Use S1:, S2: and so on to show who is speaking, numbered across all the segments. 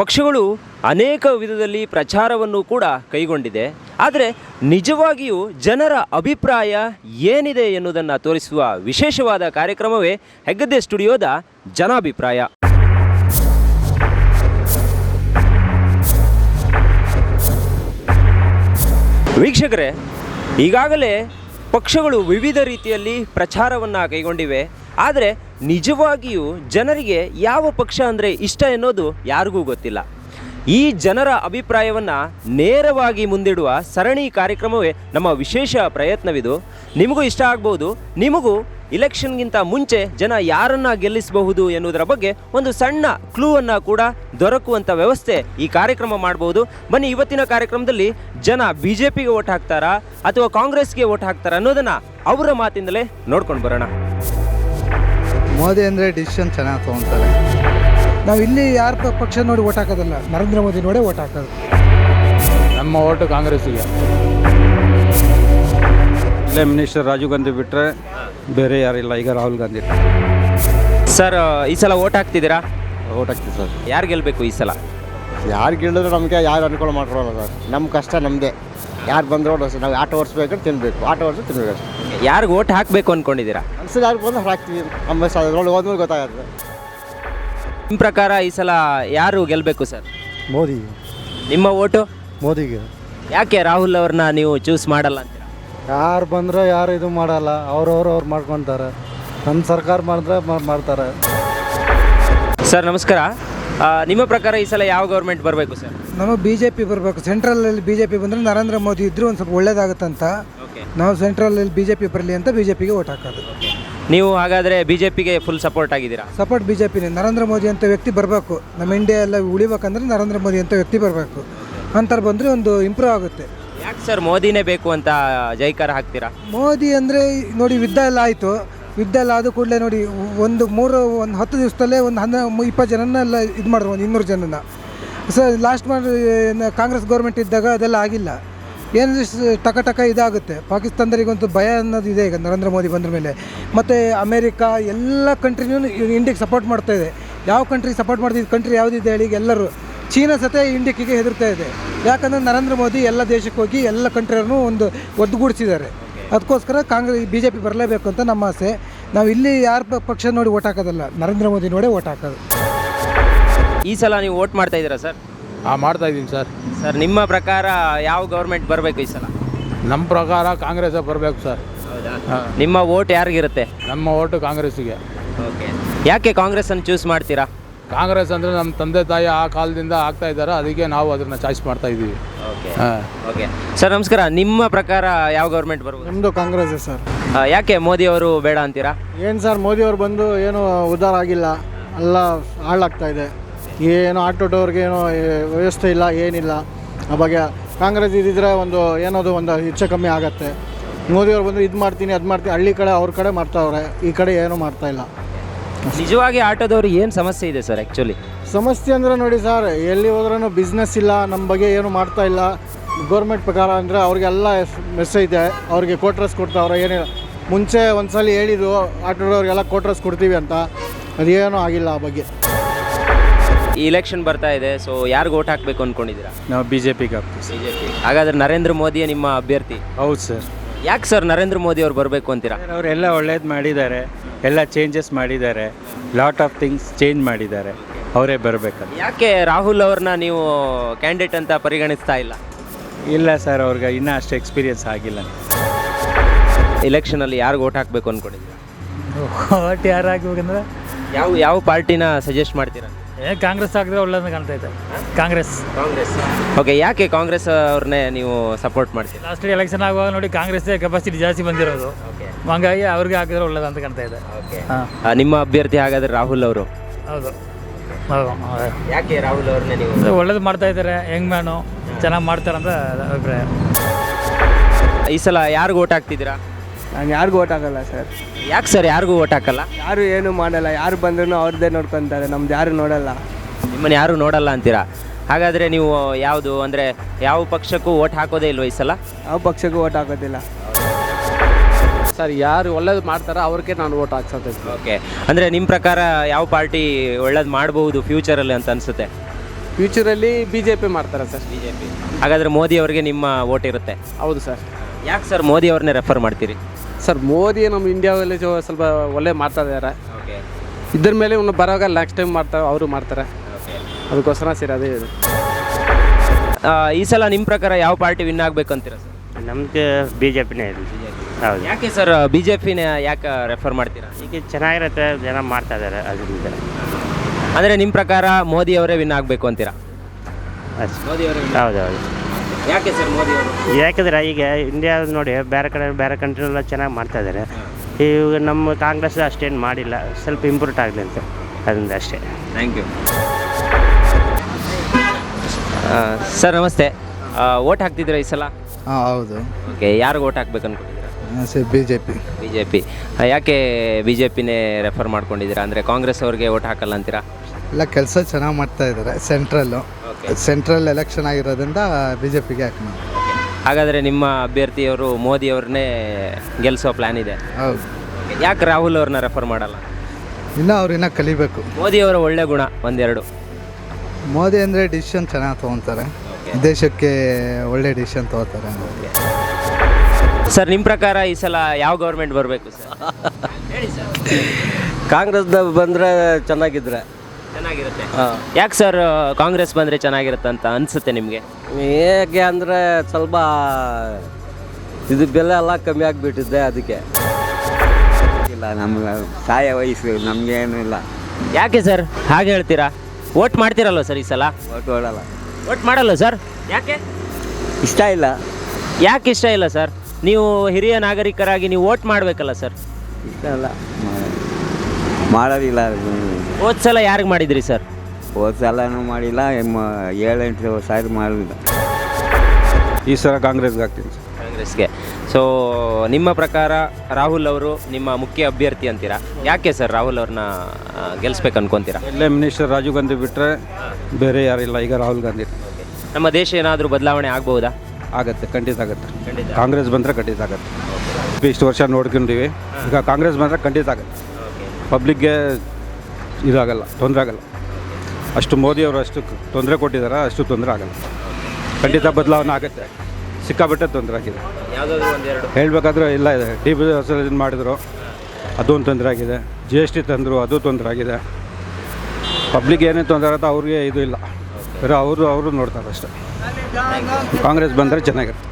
S1: ಪಕ್ಷಗಳು ಅನೇಕ ವಿಧದಲ್ಲಿ ಪ್ರಚಾರವನ್ನು ಕೂಡ ಕೈಗೊಂಡಿದೆ. ಆದರೆ ನಿಜವಾಗಿಯೂ ಜನರ ಅಭಿಪ್ರಾಯ ಏನಿದೆ ಎನ್ನುವುದನ್ನು ತೋರಿಸುವ ವಿಶೇಷವಾದ ಕಾರ್ಯಕ್ರಮವೇ ಹೆಗ್ಗದ್ದೆ ಸ್ಟುಡಿಯೋದ ಜನಾಭಿಪ್ರಾಯ. ವೀಕ್ಷಕರೇ, ಈಗಾಗಲೇ ಪಕ್ಷಗಳು ವಿವಿಧ ರೀತಿಯಲ್ಲಿ ಪ್ರಚಾರವನ್ನು ಕೈಗೊಂಡಿವೆ. ಆದರೆ ನಿಜವಾಗಿಯೂ ಜನರಿಗೆ ಯಾವ ಪಕ್ಷ ಅಂದರೆ ಇಷ್ಟ ಎನ್ನೋದು ಯಾರಿಗೂ ಗೊತ್ತಿಲ್ಲ. ಈ ಜನರ ಅಭಿಪ್ರಾಯವನ್ನು ನೇರವಾಗಿ ಮುಂದಿಡುವ ಸರಣಿ ಕಾರ್ಯಕ್ರಮವೇ ನಮ್ಮ ವಿಶೇಷ ಪ್ರಯತ್ನವಿದು. ನಿಮಗೂ ಇಷ್ಟ ಆಗ್ಬೋದು, ನಿಮಗೂ ಇಲೆಕ್ಷನ್ಗಿಂತ ಮುಂಚೆ ಜನ ಯಾರನ್ನ ಗೆಲ್ಲಿಸಬಹುದು ಎನ್ನುವುದರ ಬಗ್ಗೆ ಒಂದು ಸಣ್ಣ ಕ್ಲೂವನ್ನು ಕೂಡ ದೊರಕುವಂಥ ವ್ಯವಸ್ಥೆ ಈ ಕಾರ್ಯಕ್ರಮ ಮಾಡ್ಬೋದು. ಬನ್ನಿ, ಇವತ್ತಿನ ಕಾರ್ಯಕ್ರಮದಲ್ಲಿ ಜನ ಬಿ ಜೆ ಪಿಗೆ ಓಟ್ ಹಾಕ್ತಾರಾ ಅಥವಾ ಕಾಂಗ್ರೆಸ್ಗೆ ಓಟ್ ಹಾಕ್ತಾರಾ ಅನ್ನೋದನ್ನು ಅವರ ಮಾತಿಂದಲೇ ನೋಡ್ಕೊಂಡು ಬರೋಣ.
S2: ಮೋದಿ ಅಂದರೆ ಡಿಸಿಷನ್ ಚೆನ್ನಾಗಿ ತೊಗೊತಾರೆ.
S3: ನಾವು ಇಲ್ಲಿ ಯಾರ ಪಕ್ಷ ನೋಡಿ ಓಟ್ ಹಾಕೋದಲ್ಲ. ನರೇಂದ್ರ ಮೋದಿ ನೋಡೇ ಓಟ್ ಹಾಕೋದು.
S4: ನಮ್ಮ ಓಟು ಕಾಂಗ್ರೆಸ್ಸಿಗೆ
S5: ಇಲ್ಲೇ ಮಿನಿಸ್ಟರ್ ರಾಜೀವ್ ಗಾಂಧಿ ಬಿಟ್ಟರೆ ಬೇರೆ ಯಾರಿಲ್ಲ ಈಗ ರಾಹುಲ್ ಗಾಂಧಿ.
S1: ಸರ್ ಈ ಸಲ ಓಟ್ ಹಾಕ್ತಿದ್ದೀರಾ?
S6: ಓಟ್ ಹಾಕ್ತೀವಿ ಸರ್
S1: ಯಾರು ಗೆಲ್ಬೇಕು ಈ ಸಲ?
S6: ಯಾರು ಗೆಲ್ಲಿದ್ರು ನಮಗೆ ಯಾರು ಅನುಕೂಲ ಮಾಡ್ಕೊಡಲ್ಲ ಸರ್ ನಮ್ಮ ಕಷ್ಟ ನಮ್ಮದೇ ಯಾರು ಬಂದ್ರು ಸರ್ ನಾವು ಆಟ ಓಡಿಸ್ಬೇಕು ತಿನ್ನಬೇಕು ಆಟ ಓಡಿಸಿ ತಿನ್ಬೇಕು. ಅಷ್ಟೇ
S1: ಯಾರಿಗೆ ಓಟ್ ಹಾಕಬೇಕು ಅಂದ್ಕೊಂಡಿದ್ದೀರಾ
S6: ಅನ್ಸೋದು ಯಾರು ಬಂದು ಹಾಕ್ತೀವಿ. ನಮ್ಮ ಅದ್ರೊಳಗೆ ಹೋದ್ಮೇಲೆ ಗೊತ್ತಾಗುತ್ತೆ.
S1: ನಿಮ್ಮ ಪ್ರಕಾರ ಈ ಸಲ ಯಾರು ಗೆಲ್ಲಬೇಕು ಸರ್?
S2: ಮೋದಿ.
S1: ನಿಮ್ಮ ಓಟು?
S2: ಮೋದಿಗೆ.
S1: ಯಾಕೆ ರಾಹುಲ್ ಅವ್ರನ್ನ ನೀವು ಚೂಸ್ ಮಾಡಲ್ಲ ಅಂತೀರಾ?
S2: ಯಾರು ಬಂದ್ರೆ ಯಾರು ಇದು ಮಾಡಲ್ಲ. ಅವ್ರವ್ರು ಅವ್ರು ಮಾಡ್ಕೊತಾರೆ. ನಮ್ಮ ಸರ್ಕಾರ ಮಾಡಿದ್ರೆ ಮಾಡ್ತಾರೆ.
S1: ಸರ್ ನಮಸ್ಕಾರ. ಆ, ನಿಮ್ಮ ಪ್ರಕಾರ ಈ ಸಲ ಯಾವ ಗೌರ್ಮೆಂಟ್ ಬರಬೇಕು ಸರ್?
S3: ನಾವು ಬಿ ಜೆ ಪಿ ಬರಬೇಕು. ಸೆಂಟ್ರಲಲ್ಲಿ ಬಿ ಜೆ ಪಿ ಬಂದರೆ ನರೇಂದ್ರ ಮೋದಿ ಇದ್ದರೂ ಒಂದು ಸ್ವಲ್ಪ ಒಳ್ಳೇದಾಗುತ್ತಂತ. ನಾವು ಸೆಂಟ್ರಲಲ್ಲಿ ಬಿ ಜೆ ಪಿ ಬರಲಿ ಅಂತ ಬಿ ಜೆ ಪಿಗೆ ಓಟ್ ಹಾಕೋದು
S1: ನೀವು ಹಾಗಾದರೆ ಬಿ ಜೆ ಪಿಗೆ ಫುಲ್ ಸಪೋರ್ಟ್ ಆಗಿದ್ದೀರಾ?
S3: ಸಪೋರ್ಟ್ ಬಿ ಜೆ ಪಿನೇ ನರೇಂದ್ರ ಮೋದಿ ಅಂತ ವ್ಯಕ್ತಿ ಬರಬೇಕು. ನಮ್ಮ ಇಂಡಿಯಾ ಎಲ್ಲ ಉಳಿಬೇಕಂದ್ರೆ ನರೇಂದ್ರ ಮೋದಿ ಅಂತ ವ್ಯಕ್ತಿ ಬರಬೇಕು. ಅಂತಾರೆ ಬಂದರೆ ಒಂದು ಇಂಪ್ರೂವ್ ಆಗುತ್ತೆ.
S1: ಯಾಕೆ ಸರ್ ಮೋದಿನೇ ಬೇಕು ಅಂತ ಜೈಕಾರ ಹಾಕ್ತೀರಾ?
S3: ಮೋದಿ ಅಂದರೆ ನೋಡಿ ಯುದ್ಧ ಎಲ್ಲ ಆಯಿತು. ಯುದ್ಧ ಎಲ್ಲ ಆದ ಕೂಡಲೇ ನೋಡಿ ಒಂದು ಮೂರು ಒಂದು ಹತ್ತು ದಿವಸದಲ್ಲೇ ಒಂದು ಹನ್ನ ಇಪ್ಪತ್ತು ಜನನ ಎಲ್ಲ ಇದು ಮಾಡಿದ್ರು ಒಂದು ಇನ್ನೂರು ಜನನ. ಸರ್ ಲಾಸ್ಟ್ ಮಾಡಿ ಕಾಂಗ್ರೆಸ್ ಗೌರ್ಮೆಂಟ್ ಇದ್ದಾಗ ಅದೆಲ್ಲ ಆಗಿಲ್ಲ. ಏನು ಟಕ ಟಕ ಇದಾಗುತ್ತೆ. ಪಾಕಿಸ್ತಾನದರಿಗಂತೂ ಭಯ ಅನ್ನೋದು ಇದೆ ಈಗ ನರೇಂದ್ರ ಮೋದಿ ಬಂದ ಮೇಲೆ. ಮತ್ತು ಅಮೇರಿಕಾ ಎಲ್ಲ ಕಂಟ್ರಿನೂ ಇಂಡಿಯಾಗೆ ಸಪೋರ್ಟ್ ಮಾಡ್ತಾ ಇದೆ. ಯಾವ ಕಂಟ್ರಿಗೆ ಸಪೋರ್ಟ್ ಮಾಡ್ತಿದ್ದ ಕಂಟ್ರಿ ಯಾವುದಿದೆ ಹೇಳಿ ಈಗ ಎಲ್ಲರೂ. ಚೀನಾ ಸತೆ ಇಂಡಿಯಾಕಿಗೆ ಹೆದರ್ತಾ ಇದೆ. ಯಾಕಂದರೆ ನರೇಂದ್ರ ಮೋದಿ ಎಲ್ಲ ದೇಶಕ್ಕೆ ಹೋಗಿ ಎಲ್ಲ ಕಂಟ್ರಿಯವ್ರನ್ನೂ ಒಂದು ಒದ್ದುಗೂಡಿಸಿದ್ದಾರೆ ಅದಕ್ಕೋಸ್ಕರ ಕಾಂಗ್ರೆಸ್ ಬಿ ಜೆ ಪಿ ಬರಲೇಬೇಕು ಅಂತ ನಮ್ಮ ಆಸೆ. ನಾವು ಇಲ್ಲಿ ಯಾರ ಪಕ್ಷ ನೋಡಿ ಓಟ್ ಹಾಕೋದಲ್ಲ, ನರೇಂದ್ರ ಮೋದಿ ನೋಡೇ ಓಟ್ ಹಾಕೋದು.
S1: ಈ ಸಲ ನೀವು ವೋಟ್ ಮಾಡ್ತಾ ಇದ್ದೀರಾ ಸರ್?
S4: ಹಾಂ ಮಾಡ್ತಾ ಇದ್ದೀನಿ ಸರ್.
S1: ಸರ್ ನಿಮ್ಮ ಪ್ರಕಾರ ಯಾವ ಗೌರ್ಮೆಂಟ್ ಬರಬೇಕು ಈ ಸಲ?
S4: ನಮ್ಮ ಪ್ರಕಾರ ಕಾಂಗ್ರೆಸ್ ಬರಬೇಕು ಸರ್.
S1: ನಿಮ್ಮ ವೋಟ್ ಯಾರಿಗಿರುತ್ತೆ?
S4: ನಮ್ಮ ಓಟು ಕಾಂಗ್ರೆಸ್ಸಿಗೆ.
S1: ಓಕೆ. ಯಾಕೆ ಕಾಂಗ್ರೆಸ್ಸನ್ನು ಚೂಸ್ ಮಾಡ್ತೀರಾ?
S4: ಕಾಂಗ್ರೆಸ್ ಅಂದರೆ ನಮ್ಮ ತಂದೆ ತಾಯಿ ಆ ಕಾಲದಿಂದ ಆಗ್ತಾ ಇದ್ದಾರೆ ಅದಕ್ಕೆ ನಾವು ಅದನ್ನು ಚಾಯ್ಸ್ ಮಾಡ್ತಾ ಇದ್ದೀವಿ.
S1: ಓಕೆ.
S4: ಹಾಂ.
S1: ಓಕೆ. ಸರ್ ನಮಸ್ಕಾರ. ನಿಮ್ಮ ಪ್ರಕಾರ ಯಾವ ಗೌರ್ಮೆಂಟ್ ಬರ್ಬೋದು?
S2: ನಮ್ಮದು ಕಾಂಗ್ರೆಸ್ ಸರ್.
S1: ಆ, ಯಾಕೆ ಮೋದಿ ಅವರು ಬೇಡ ಅಂತೀರಾ?
S2: ಏನು ಸರ್ ಮೋದಿ ಅವರು ಬಂದು ಏನು ಉದ್ಧಾರ ಆಗಿಲ್ಲ ಎಲ್ಲ ಹಾಳಾಗ್ತಾ ಇದೆ. ಏನು ಆಟೋಟೋರ್ಗೆ ಏನೋ ವ್ಯವಸ್ಥೆ ಇಲ್ಲ ಏನಿಲ್ಲ. ಆ ಬಗ್ಗೆ ಕಾಂಗ್ರೆಸ್ ಇದ್ದಿದ್ರೆ ಒಂದು ಏನೋದು ಒಂದು ಹೆಚ್ಚು ಕಮ್ಮಿ ಆಗುತ್ತೆ. ಮೋದಿಯವ್ರು ಬಂದರೆ ಇದು ಮಾಡ್ತೀನಿ ಅದು ಮಾಡ್ತೀನಿ ಹಳ್ಳಿ ಕಡೆ ಅವ್ರ ಕಡೆ ಮಾಡ್ತಾವ್ರೆ. ಈ ಕಡೆ ಏನೂ ಮಾಡ್ತಾ ಇಲ್ಲ.
S1: ನಿಜವಾಗಿ ಆಟೋದವ್ರು ಏನು ಸಮಸ್ಯೆ ಇದೆ ಸರ್ ಆ್ಯಕ್ಚುಲಿ
S2: ಸಮಸ್ಯೆ ಅಂದರೆ ನೋಡಿ ಸರ್ ಎಲ್ಲಿ ಹೋದ್ರೂ ಬಿಸ್ನೆಸ್ ಇಲ್ಲ ನಮ್ಮ ಬಗ್ಗೆ ಏನು ಮಾಡ್ತಾ ಇಲ್ಲ. ಗೌರ್ಮೆಂಟ್ ಪ್ರಕಾರ ಅಂದರೆ ಅವ್ರಿಗೆಲ್ಲ ಮೆಸೇಜ್ ಇದೆ. ಅವ್ರಿಗೆ ಕೋಟ್ರಸ್ ಕೊಡ್ತಾವ್ರೆ ಏನಿಲ್ಲ ಮುಂಚೆ ಒಂದು ಸಲ ಹೇಳಿದ್ದು ಆಟೋದವ್ರಿಗೆಲ್ಲ ಕೋಟ್ರಸ್ ಕೊಡ್ತೀವಿ ಅಂತ. ಅದೇನೂ ಆಗಿಲ್ಲ ಆ ಬಗ್ಗೆ.
S1: ಈ ಇಲೆಕ್ಷನ್ ಬರ್ತಾ ಇದೆ ಸೊ ಯಾರಿಗೆ ಓಟ್ ಹಾಕಬೇಕು ಅನ್ಕೊಂಡಿದ್ದೀರಾ?
S5: ನಾವು ಬಿ ಜೆ ಪಿಗೆ ಹಾಕ್ತೀವಿ ಸರ್.
S1: ಬಿ ಜೆ ಪಿ ಹಾಗಾದ್ರೆ ನರೇಂದ್ರ ಮೋದಿಯೇ ನಿಮ್ಮ ಅಭ್ಯರ್ಥಿ?
S5: ಹೌದು ಸರ್.
S1: ಯಾಕೆ ಸರ್ ನರೇಂದ್ರ ಮೋದಿ ಅವ್ರು ಬರಬೇಕು ಅಂತೀರಾ?
S5: ಅವರೆಲ್ಲ ಒಳ್ಳೇದು ಮಾಡಿದ್ದಾರೆ ಎಲ್ಲ ಚೇಂಜಸ್ ಮಾಡಿದ್ದಾರೆ ಲಾಟ್ ಆಫ್ ಥಿಂಗ್ಸ್ ಚೇಂಜ್ ಮಾಡಿದ್ದಾರೆ ಅವರೇ ಬರಬೇಕಂತ.
S1: ಯಾಕೆ ರಾಹುಲ್ ಅವ್ರನ್ನ ನೀವು ಕ್ಯಾಂಡಿಡೇಟ್ ಅಂತ ಪರಿಗಣಿಸ್ತಾ ಇಲ್ಲ?
S5: ಇಲ್ಲ ಸರ್ ಅವ್ರಿಗೆ ಇನ್ನೂ ಅಷ್ಟು ಎಕ್ಸ್ಪೀರಿಯನ್ಸ್ ಆಗಿಲ್ಲ.
S1: ಇಲೆಕ್ಷನಲ್ಲಿ ಯಾರಿಗೆ ಓಟ್ ಹಾಕಬೇಕು ಅಂದ್ಕೊಂಡಿದ್ದೀರಾ
S7: ಓಟ್ ಯಾರು ಹಾಕ್ಬೇಕಂದ್ರೆ
S1: ಯಾವ ಯಾವ ಪಾರ್ಟಿನ ಸಜೆಸ್ಟ್ ಮಾಡ್ತೀರಾ?
S7: ಏ ಕಾಂಗ್ರೆಸ್ ಹಾಕಿದ್ರೆ ಒಳ್ಳೇದು ಕಾಣ್ತಾ ಇದೆ. ಕಾಂಗ್ರೆಸ್.
S1: ಕಾಂಗ್ರೆಸ್. ಓಕೆ ಯಾಕೆ ಕಾಂಗ್ರೆಸ್ ಅವ್ರನ್ನೇ ನೀವು ಸಪೋರ್ಟ್ ಮಾಡ್ತೀರಾ?
S7: ಲಾಸ್ಟ್ ಎಲೆಕ್ಷನ್ ಆಗುವಾಗ ನೋಡಿ ಕಾಂಗ್ರೆಸ್ ಕೆಪಾಸಿಟಿ ಜಾಸ್ತಿ ಬಂದಿರೋದು. ಹಂಗಾಗಿ ಅವ್ರಿಗೆ ಹಾಕಿದ್ರೆ ಒಳ್ಳೇದು ಅಂತ ಕಾಣ್ತಾ ಇದೆ.
S1: ಆ, ನಿಮ್ಮ ಅಭ್ಯರ್ಥಿ ಹಾಗಾದ್ರೆ ರಾಹುಲ್ ಅವರು?
S7: ಹೌದು. ಹೌದು ಹೌದು.
S1: ಯಾಕೆ ರಾಹುಲ್ ಅವ್ರನ್ನೇ ನೀವು?
S7: ಒಳ್ಳೇದು ಮಾಡ್ತಾ ಇದ್ದಾರೆ ಯಂಗ್ ಮ್ಯಾನು ಚೆನ್ನಾಗಿ ಮಾಡ್ತಾರಂತ ಅಭಿಪ್ರಾಯ.
S1: ಈ ಸಲ ಯಾರಿಗೂ ಓಟ್ ಹಾಕ್ತಿದ್ದೀರಾ?
S8: ನಾನು ಯಾರಿಗೂ ಓಟ್ ಹಾಕಲ್ಲ ಸರ್.
S1: ಯಾಕೆ ಸರ್ ಯಾರಿಗೂ ಓಟ್ ಹಾಕಲ್ಲ?
S8: ಯಾರು ಏನು ಮಾಡಲ್ಲ ಯಾರು ಬಂದ್ರೂ ಅವ್ರದ್ದೇ ನೋಡ್ಕೊತಾರೆ ನಮ್ದು ಯಾರು ನೋಡಲ್ಲ.
S1: ನಿಮ್ಮನ್ನು ಯಾರು ನೋಡಲ್ಲ ಅಂತೀರಾ? ಹಾಗಾದರೆ ನೀವು ಯಾವುದು ಅಂದರೆ ಯಾವ ಪಕ್ಷಕ್ಕೂ ಓಟ್ ಹಾಕೋದೇ ಇಲ್ವ ಈ ಸಲ?
S8: ಯಾವ ಪಕ್ಷಕ್ಕೂ ಓಟ್ ಹಾಕೋದಿಲ್ಲ.
S9: ಸರ್ ಯಾರು ಒಳ್ಳೇದು ಮಾಡ್ತಾರೋ ಅವ್ರಿಗೆ ನಾನು ಓಟ್ ಹಾಕ್ಸೋದು.
S1: ಓಕೆ. ಅಂದರೆ ನಿಮ್ಮ ಪ್ರಕಾರ ಯಾವ ಪಾರ್ಟಿ ಒಳ್ಳೇದು ಮಾಡಬಹುದು ಫ್ಯೂಚರಲ್ಲಿ ಅಂತ ಅನಿಸುತ್ತೆ?
S9: ಫ್ಯೂಚರಲ್ಲಿ ಬಿ ಜೆ ಪಿ ಮಾಡ್ತಾರೆ ಸರ್.
S1: ಬಿ ಜೆ ಪಿ ಹಾಗಾದರೆ ಮೋದಿ ಅವರಿಗೆ ನಿಮ್ಮ ಓಟ್ ಇರುತ್ತೆ.
S9: ಹೌದು ಸರ್.
S1: ಯಾಕೆ ಸರ್ ಮೋದಿ ಅವ್ರನ್ನೇ ರೆಫರ್ ಮಾಡ್ತೀರಿ?
S9: ಸರ್ ಮೋದಿ ನಮ್ಮ ಇಂಡಿಯಾದಲ್ಲಿ ಜೊ- ಸ್ವಲ್ಪ ಒಳ್ಳೆ ಮಾಡ್ತಾ ಇದ್ದಾರೆ.
S1: ಓಕೆ
S9: ಇದ್ರ ಮೇಲೆ ಇವನು ಬರೋವಾಗ ನೆಕ್ಸ್ಟ್ ಟೈಮ್ ಮಾಡ್ತಾರೆ ಅವರು ಮಾಡ್ತಾರೆ. ಅದಕ್ಕೋಸ್ಕರ ಸರ್ ಅದೇ ಇದು
S1: ಈ ಸಲ ನಿಮ್ಮ ಪ್ರಕಾರ ಯಾವ ಪಾರ್ಟಿ ವಿನ್ ಆಗಬೇಕು ಅಂತೀರಾ ಸರ್?
S5: ನಮಗೆ ಬಿ ಜೆ ಪಿನೇ ಇದೆ. ಹೌದು.
S1: ಯಾಕೆ ಸರ್ ಬಿ ಜೆ ಪಿನೇ ಯಾಕೆ ರೆಫರ್ ಮಾಡ್ತೀರಾ?
S5: ಈಗ ಚೆನ್ನಾಗಿರುತ್ತೆ ಜನ ಮಾಡ್ತಾ ಇದ್ದಾರೆ ಅದರಿಂದ.
S1: ಅಂದರೆ ನಿಮ್ಮ ಪ್ರಕಾರ ಮೋದಿ ಅವರೇ ವಿನ್ ಆಗಬೇಕು ಅಂತೀರಾ?
S5: ಅಷ್ಟು.
S1: ಮೋದಿ ಅವರೇ
S5: ಹೌದೌದು
S1: ಯಾಕೆ ಸರ್ ಮೋದಿ ಅವರು?
S5: ಯಾಕಂದ್ರೆ ಈಗ ಇಂಡಿಯಾ ನೋಡಿ ಬೇರೆ ಕಡೆ ಬೇರೆ ಕಂಟ್ರಿನೆಲ್ಲ ಚೆನ್ನಾಗಿ ಮಾಡ್ತಾ ಇದ್ದಾರೆ ಈಗ ನಮ್ಮ ಕಾಂಗ್ರೆಸ್ ಅಷ್ಟೇನು ಮಾಡಿಲ್ಲ. ಸ್ವಲ್ಪ ಇಂಪ್ರೂವ್ ಆಗಲಿ ಅಂತ ಅದರಿಂದ ಅಷ್ಟೇ.
S1: ಥ್ಯಾಂಕ್ ಯು ಸರ್ ನಮಸ್ತೆ. ಓಟ್ ಹಾಕ್ತಿದ್ದೀರಾ ಈ ಸಲ?
S3: ಹಾಂ ಹೌದು.
S1: ಓಕೆ ಯಾರಿಗೆ ಓಟ್ ಹಾಕ್ಬೇಕು ಅನ್ಕೊಂಡಿದ್ದೀರಾ
S3: sir B J P
S1: B J P ಯಾಕೆ ಬಿ ಜೆ ಪಿನೇ ರೆಫರ್ ಮಾಡ್ಕೊಂಡಿದ್ದೀರಾ? ಅಂದರೆ ಕಾಂಗ್ರೆಸ್ ಅವ್ರಿಗೆ ಓಟ್ ಹಾಕಲ್ಲ ಅಂತೀರಾ?
S3: ಎಲ್ಲ ಕೆಲಸ ಚೆನ್ನಾಗಿ ಮಾಡ್ತಾ ಇದ್ದಾರೆ ಸೆಂಟ್ರಲ್ಲು ಸೆಂಟ್ರಲ್ ಎಲೆಕ್ಷನ್ ಆಗಿರೋದ್ರಿಂದ ಬಿ ಜೆ ಪಿಗೆ ಹಾಕೋಣ
S1: ಹಾಗಾದರೆ ನಿಮ್ಮ ಅಭ್ಯರ್ಥಿಯವರು ಮೋದಿ ಅವ್ರನ್ನೇ ಗೆಲ್ಲಿಸೋ ಪ್ಲ್ಯಾನ್ ಇದೆ.
S3: ಹೌದು.
S1: ಯಾಕೆ ರಾಹುಲ್ ಅವ್ರನ್ನ ರೆಫರ್ ಮಾಡಲ್ಲ?
S3: ಇನ್ನೂ ಅವ್ರಿನ್ನ ಕಲಿಬೇಕು.
S1: ಮೋದಿಯವರ ಒಳ್ಳೆ ಗುಣ ಒಂದೆರಡು.
S3: ಮೋದಿ ಅಂದರೆ ಡಿಸಿಷನ್ ಚೆನ್ನಾಗಿ ತೊಗೊತಾರೆ. ದೇಶಕ್ಕೆ ಒಳ್ಳೆ ಡಿಸಿಷನ್ ತೊಗೋತಾರೆ.
S1: ಸರ್ ನಿಮ್ಮ ಪ್ರಕಾರ ಈ ಸಲ ಯಾವ ಗೌರ್ಮೆಂಟ್ ಬರಬೇಕು ಸರ್
S6: ಕಾಂಗ್ರೆಸ್ದ ಬಂದರೆ ಚೆನ್ನಾಗಿದ್ರೆ.
S1: ಚೆನ್ನಾಗಿರುತ್ತೆ. ಯಾಕೆ ಸರ್ ಕಾಂಗ್ರೆಸ್ ಬಂದರೆ ಚೆನ್ನಾಗಿರುತ್ತೆ ಅಂತ ಅನಿಸುತ್ತೆ ನಿಮಗೆ?
S6: ಹೇಗೆ ಅಂದರೆ ಸ್ವಲ್ಪ ಇದು ಬೆಲೆ ಎಲ್ಲ ಕಮ್ಮಿ ಆಗಿಬಿಟ್ಟಿದೆ ಅದಕ್ಕೆ.
S8: ಇಲ್ಲ ನಮ್ಗೆ ಸಾಯ ವಯಸ್ಸು ನಮಗೇನು ಇಲ್ಲ.
S1: ಯಾಕೆ ಸರ್ ಹಾಗೆ ಹೇಳ್ತೀರಾ? ವೋಟ್ ಮಾಡ್ತೀರಲ್ವ ಸರ್ ಈ ಸಲ?
S8: ಓಟ್ ಓಡಲ್ಲ
S1: ವೋಟ್ ಮಾಡಲ್ಲ ಸರ್ ಯಾಕೆ?
S8: ಇಷ್ಟ ಇಲ್ಲ.
S1: ಯಾಕೆ ಇಷ್ಟ ಇಲ್ಲ ಸರ್ ನೀವು ಹಿರಿಯ ನಾಗರಿಕರಾಗಿ ನೀವು ವೋಟ್ ಮಾಡಬೇಕಲ್ಲ ಸರ್
S8: ಇಷ್ಟ ಇಲ್ಲ. ಮಾಡೋದಿಲ್ಲ.
S1: ಹೋದ ಸಲ ಯಾರಿಗೆ ಮಾಡಿದ್ರಿ ಸರ್?
S8: ಹೋದ ಸಲನೂ ಮಾಡಿಲ್ಲ ಏಳೆಂಟು ಸಾವಿರ ಮಾಡಿಲ್ಲ
S6: ಈ ಸಲ ಕಾಂಗ್ರೆಸ್ಗೆ ಹಾಕ್ತೀನಿ
S1: ಕಾಂಗ್ರೆಸ್ಗೆ. ಸೊ ನಿಮ್ಮ ಪ್ರಕಾರ ರಾಹುಲ್ ಅವರು ನಿಮ್ಮ ಮುಖ್ಯ ಅಭ್ಯರ್ಥಿ ಅಂತೀರಾ? ಯಾಕೆ ಸರ್ ರಾಹುಲ್ ಅವ್ರನ್ನ ಗೆಲ್ಲಿಸ್ಬೇಕು ಅನ್ಕೊಂತೀರಾ?
S6: ಇಲ್ಲ ಮಿನಿಸ್ಟರ್ ರಾಜೀವ್ ಗಾಂಧಿ ಬಿಟ್ಟರೆ ಬೇರೆ ಯಾರಿಲ್ಲ ಈಗ ರಾಹುಲ್ ಗಾಂಧಿ.
S1: ನಮ್ಮ ದೇಶ ಏನಾದರೂ ಬದಲಾವಣೆ ಆಗ್ಬಹುದಾ?
S6: ಆಗತ್ತೆ ಖಂಡಿತ ಆಗತ್ತೆ.
S1: ಖಂಡಿತ.
S6: ಕಾಂಗ್ರೆಸ್ ಬಂದರೆ ಖಂಡಿತ ಆಗತ್ತೆ. ಇಷ್ಟು ವರ್ಷ ನೋಡ್ಕೊಂಡಿವಿ. ಈಗ ಕಾಂಗ್ರೆಸ್ ಬಂದರೆ ಖಂಡಿತ ಆಗತ್ತೆ. ಪಬ್ಲಿಕ್ಗೆ ಇದಾಗಲ್ಲ ತೊಂದರೆ ಆಗಲ್ಲ. ಅಷ್ಟು ಮೋದಿಯವರು ಅಷ್ಟು ತೊಂದರೆ ಕೊಟ್ಟಿದ್ದಾರೆ ಅಷ್ಟು ತೊಂದರೆ ಆಗಲ್ಲ. ಖಂಡಿತ ಬದಲಾವಣೆ ಆಗುತ್ತೆ. ಸಿಕ್ಕಾಬಿಟ್ಟೆ ತೊಂದರೆ ಆಗಿದೆ. ಹೇಳಬೇಕಾದ್ರೆ ಇಲ್ಲ ಇದೆ. ಡಿ ಬಿ ಇದನ್ನು ಮಾಡಿದ್ರು ಅದೊಂದು ತೊಂದರೆ ಆಗಿದೆ. ಜಿ ಎಸ್ ಟಿ ತಂದರು ಅದು ತೊಂದರೆ ಆಗಿದೆ. ಪಬ್ಲಿಕ್ ಏನೇ ತೊಂದರೆ ಆಗುತ್ತೆ ಅವ್ರಿಗೆ ಇದು ಇಲ್ಲ. ಬೇರೆ ಅವರು ಅವರು ನೋಡ್ತಾರೆ ಅಷ್ಟೇ. ಕಾಂಗ್ರೆಸ್ ಬಂದರೆ ಚೆನ್ನಾಗಿರುತ್ತೆ.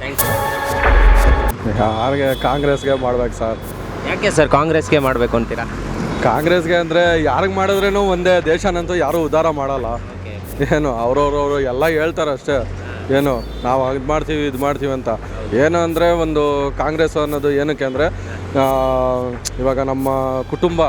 S10: ಯಾರಿಗೆ ಕಾಂಗ್ರೆಸ್ಗೆ ಮಾಡ್ಬೇಕು ಸರ್?
S1: ಯಾಕೆ ಸರ್ ಕಾಂಗ್ರೆಸ್ಗೆ ಮಾಡಬೇಕು ಅಂತೀರಾ?
S10: ಕಾಂಗ್ರೆಸ್ಗೆ ಅಂದರೆ ಯಾರಿಗೆ ಮಾಡಿದ್ರೇನು ಒಂದೇ ದೇಶನಂತೂ ಯಾರೂ ಉದ್ಧಾರ ಮಾಡಲ್ಲ. ಏನು ಅವ್ರವ್ರವ್ರು ಎಲ್ಲ ಹೇಳ್ತಾರೆ ಅಷ್ಟೇ. ಏನು ನಾವು ಇದು ಮಾಡ್ತೀವಿ ಇದು ಮಾಡ್ತೀವಿ ಅಂತ. ಏನು ಅಂದರೆ ಒಂದು ಕಾಂಗ್ರೆಸ್ ಅನ್ನೋದು ಏನಕ್ಕೆ ಅಂದರೆ ಇವಾಗ ನಮ್ಮ ಕುಟುಂಬ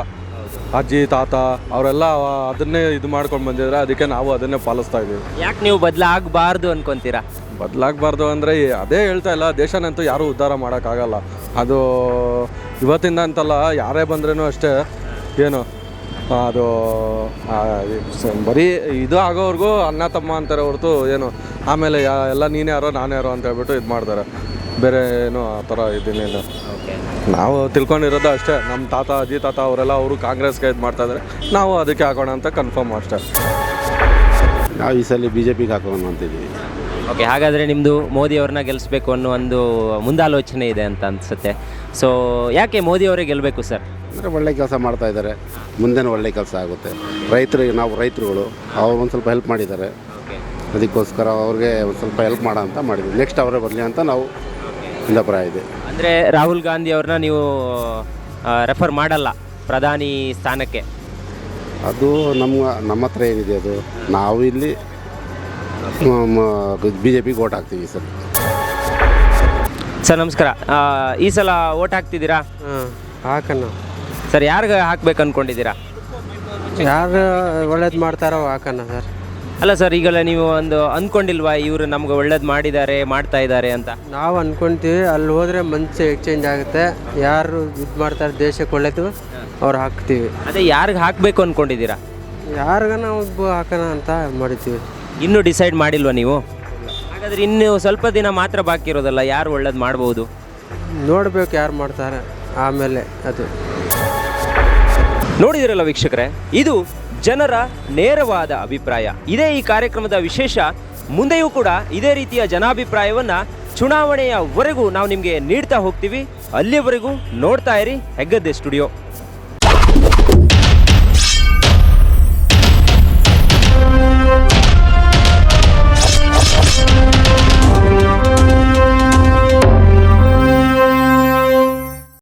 S10: ಅಜ್ಜಿ ತಾತ ಅವರೆಲ್ಲ ಅದನ್ನೇ ಇದು ಮಾಡ್ಕೊಂಡು ಬಂದಿದ್ರೆ ಅದಕ್ಕೆ ನಾವು ಅದನ್ನೇ ಪಾಲಿಸ್ತಾ ಇದ್ದೀವಿ.
S1: ಯಾಕೆ ನೀವು ಬದಲಾಗಬಾರ್ದು ಅನ್ಕೊಂತೀರಾ?
S10: ಬದಲಾಗಬಾರ್ದು ಅಂದರೆ ಅದೇ ಹೇಳ್ತಾ ಇಲ್ಲ. ದೇಶನಂತೂ ಯಾರೂ ಉದ್ಧಾರ ಮಾಡೋಕ್ಕಾಗಲ್ಲ. ಅದು ಇವತ್ತಿಂದ ಅಂತಲ್ಲ ಯಾರೇ ಬಂದ್ರೂ ಅಷ್ಟೇ. ಏನು? ಅದು ಬರೀ ಇದು ಆಗೋವರೆಗೂ ಅಣ್ಣ ತಮ್ಮ ಅಂತಾರೆ ಹೊರತು ಏನು ಆಮೇಲೆ ಯಾ ಎಲ್ಲ ನೀನೇ ಯಾರೋ ನಾನೇ ಯಾರೋ ಅಂತ ಹೇಳ್ಬಿಟ್ಟು ಇದು ಮಾಡ್ತಾರೆ. ಬೇರೆ ಏನು ಆ ಥರ ಇದನ್ನೇನು ನಾವು ತಿಳ್ಕೊಂಡಿರೋದು ಅಷ್ಟೇ ನಮ್ಮ ತಾತ ಅಜ್ಜಿ ತಾತ ಅವರೆಲ್ಲ ಅವರು ಕಾಂಗ್ರೆಸ್ಗೆ ಇದು ಮಾಡ್ತಾ ಇದ್ದಾರೆ ನಾವು ಅದಕ್ಕೆ ಹಾಕೋಣ ಅಂತ ಕನ್ಫರ್ಮ್ ಅಷ್ಟೇ.
S11: ನಾವು ಈ ಸಲ ಬಿ ಜೆ ಪಿಗೆ ಹಾಕೋಣ ಅಂತಿದ್ದೀವಿ.
S1: ಓಕೆ ಹಾಗಾದರೆ ನಿಮ್ಮದು ಮೋದಿ ಅವ್ರನ್ನ ಗೆಲ್ಲಿಸ್ಬೇಕು ಅನ್ನೋ ಒಂದು ಮುಂದಾಲೋಚನೆ ಇದೆ ಅಂತ ಅನಿಸುತ್ತೆ. ಸೊ ಯಾಕೆ ಮೋದಿ ಅವರೇ ಗೆಲ್ಲಬೇಕು ಸರ್?
S11: ಅಂದರೆ ಒಳ್ಳೆ ಕೆಲಸ ಮಾಡ್ತಾ ಇದ್ದಾರೆ. ಮುಂದೆನೂ ಒಳ್ಳೆ ಕೆಲಸ ಆಗುತ್ತೆ. ರೈತರಿಗೆ ನಾವು ರೈತರುಗಳು ಅವ್ರು ಒಂದು ಸ್ವಲ್ಪ ಹೆಲ್ಪ್ ಮಾಡಿದ್ದಾರೆ. ಅದಕ್ಕೋಸ್ಕರ ಅವ್ರಿಗೆ ಒಂದು ಸ್ವಲ್ಪ ಹೆಲ್ಪ್ ಮಾಡೋ ಅಂತ ಮಾಡಿದ್ವಿ. ನೆಕ್ಸ್ಟ್ ಅವರೇ ಬರಲಿ ಅಂತ ನಾವು ಅಭಿಪ್ರಾಯ ಇದೆ.
S1: ಅಂದರೆ ರಾಹುಲ್ ಗಾಂಧಿ ಅವ್ರನ್ನ ನೀವು ರೆಫರ್ ಮಾಡಲ್ಲ ಪ್ರಧಾನಿ ಸ್ಥಾನಕ್ಕೆ?
S11: ಅದು ನಮ್ಮ ನಮ್ಮ ಹತ್ರ ಏನಿದೆ ಅದು? ನಾವು ಇಲ್ಲಿ ಬಿ ಜೆ ಪಿಗೆ ಓಟ್ ಹಾಕ್ತೀವಿ ಸರ್
S1: ಸರ್ ನಮಸ್ಕಾರ. ಈ ಸಲ ಓಟ್ ಹಾಕ್ತಿದ್ದೀರಾ?
S8: ಹಾಂ ಹಾಕೋಣ
S1: ಸರ್ ಯಾರಿಗೆ ಹಾಕ್ಬೇಕು ಅನ್ಕೊಂಡಿದ್ದೀರಾ
S8: ಯಾರು ಒಳ್ಳೇದು ಮಾಡ್ತಾರೋ ಹಾಕೋಣ ಸರ್.
S1: ಅಲ್ಲ ಸರ್ ಈಗಲ್ಲ ನೀವು ಒಂದು ಅಂದ್ಕೊಂಡಿಲ್ವಾ ಇವರು ನಮ್ಗೆ ಒಳ್ಳೇದು ಮಾಡಿದ್ದಾರೆ ಮಾಡ್ತಾ ಇದ್ದಾರೆ ಅಂತ?
S8: ನಾವು ಅಂದ್ಕೊಂತೀವಿ ಅಲ್ಲಿ ಹೋದರೆ ಮನಸ್ಸು ಎಕ್ಸ್ಚೇಂಜ್ ಆಗುತ್ತೆ. ಯಾರು ಇದು ಮಾಡ್ತಾರೆ ದೇಶಕ್ಕೆ ಒಳ್ಳೇದು ಅವ್ರು ಹಾಕ್ತೀವಿ.
S1: ಅದೇ ಯಾರಿಗೆ ಹಾಕಬೇಕು ಅಂದ್ಕೊಂಡಿದ್ದೀರಾ
S8: ಯಾರಿಗ ಒಬ್ಬ ಹಾಕೋಣ ಅಂತ ಮಾಡಿದ್ದೀವಿ.
S1: ಇನ್ನೂ ಡಿಸೈಡ್ ಮಾಡಿಲ್ವಾ ನೀವು? ಹಾಗಾದ್ರೆ ಇನ್ನು ಸ್ವಲ್ಪ ದಿನ ಮಾತ್ರ ಬಾಕಿ ಇರೋದಲ್ಲ ಯಾರು ಒಳ್ಳೇದು ಮಾಡ್ಬೋದು?
S8: ನೋಡ್ಬೇಕು ಯಾರು ಮಾಡ್ತಾರೆ ಆಮೇಲೆ ಅದು.
S1: ನೋಡಿದಿರಲ್ಲ ವೀಕ್ಷಕರೇ, ಇದು ಜನರ ನೇರವಾದ ಅಭಿಪ್ರಾಯ. ಇದೇ ಈ ಕಾರ್ಯಕ್ರಮದ ವಿಶೇಷ, ಮುಂದೆಯೂ ಕೂಡ ಇದೇ ರೀತಿಯ ಜನಾಭಿಪ್ರಾಯವನ್ನು ಚುನಾವಣೆಯವರೆಗೂ ನಾವು ನಿಮಗೆ ನೀಡ್ತಾ ಹೋಗ್ತೀವಿ. ಅಲ್ಲಿಯವರೆಗೂ ನೋಡ್ತಾ ಇರಿ, ಹೆಗ್ಗದ್ದೆ ಸ್ಟುಡಿಯೋ.